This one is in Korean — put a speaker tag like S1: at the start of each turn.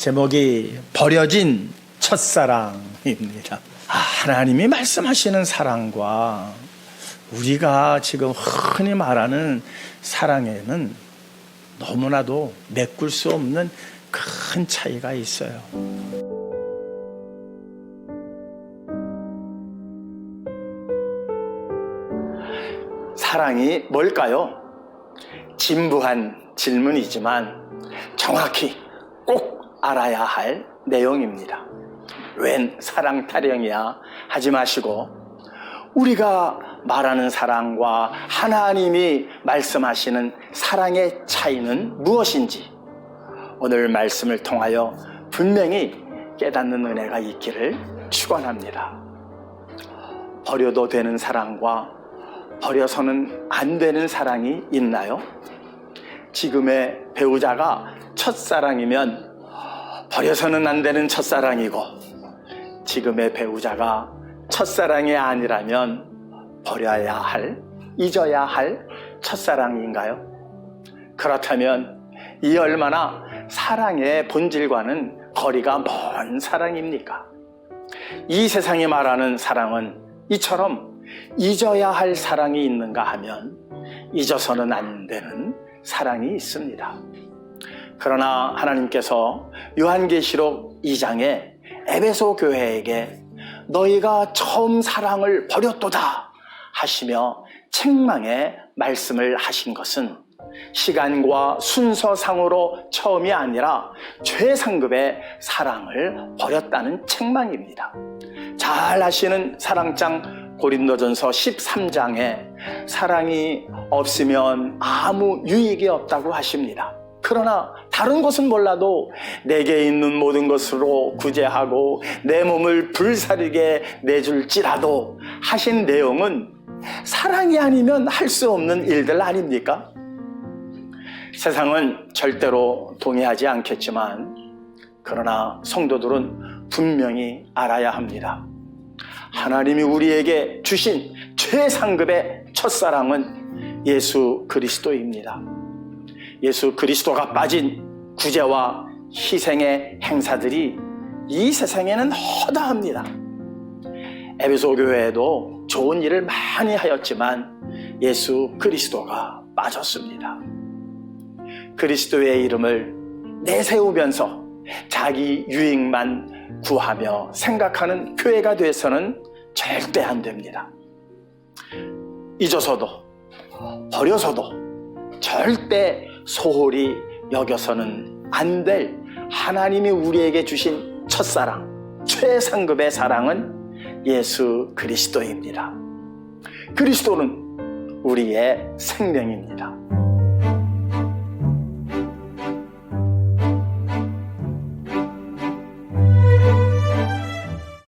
S1: 제목이 버려진 첫사랑입니다. 아, 하나님이 말씀하시는 사랑과 우리가 지금 흔히 말하는 사랑에는 너무나도 메꿀 수 없는 큰 차이가 있어요. 사랑이 뭘까요? 진부한 질문이지만 정확히 꼭 알아야 할 내용입니다. 웬 사랑 타령이야 하지 마시고 우리가 말하는 사랑과 하나님이 말씀하시는 사랑의 차이는 무엇인지 오늘 말씀을 통하여 분명히 깨닫는 은혜가 있기를 축원합니다. 버려도 되는 사랑과 버려서는 안 되는 사랑이 있나요? 지금의 배우자가 첫사랑이면 버려서는 안 되는 첫사랑이고 지금의 배우자가 첫사랑이 아니라면 버려야 할, 잊어야 할 첫사랑인가요? 그렇다면 이 얼마나 사랑의 본질과는 거리가 먼 사랑입니까? 이 세상이 말하는 사랑은 이처럼 잊어야 할 사랑이 있는가 하면 잊어서는 안 되는 사랑이 있습니다. 그러나 하나님께서 요한계시록 2장에 에베소 교회에게 너희가 처음 사랑을 버렸도다 하시며 책망의 말씀을 하신 것은 시간과 순서상으로 처음이 아니라 최상급의 사랑을 버렸다는 책망입니다. 잘 아시는 사랑장 고린도전서 13장에 사랑이 없으면 아무 유익이 없다고 하십니다. 그러나 다른 것은 몰라도 내게 있는 모든 것으로 구제하고 내 몸을 불사르게 내줄지라도 하신 내용은 사랑이 아니면 할 수 없는 일들 아닙니까? 세상은 절대로 동의하지 않겠지만 그러나 성도들은 분명히 알아야 합니다. 하나님이 우리에게 주신 최상급의 첫사랑은 예수 그리스도입니다. 예수 그리스도가 빠진 구제와 희생의 행사들이 이 세상에는 허다합니다. 에베소 교회에도 좋은 일을 많이 하였지만 예수 그리스도가 빠졌습니다. 그리스도의 이름을 내세우면서 자기 유익만 구하며 생각하는 교회가 돼서는 절대 안 됩니다. 잊어서도 버려서도 절대 소홀히 여겨서는 안 될 하나님이 우리에게 주신 첫사랑, 최상급의 사랑은 예수 그리스도입니다. 그리스도는 우리의 생명입니다.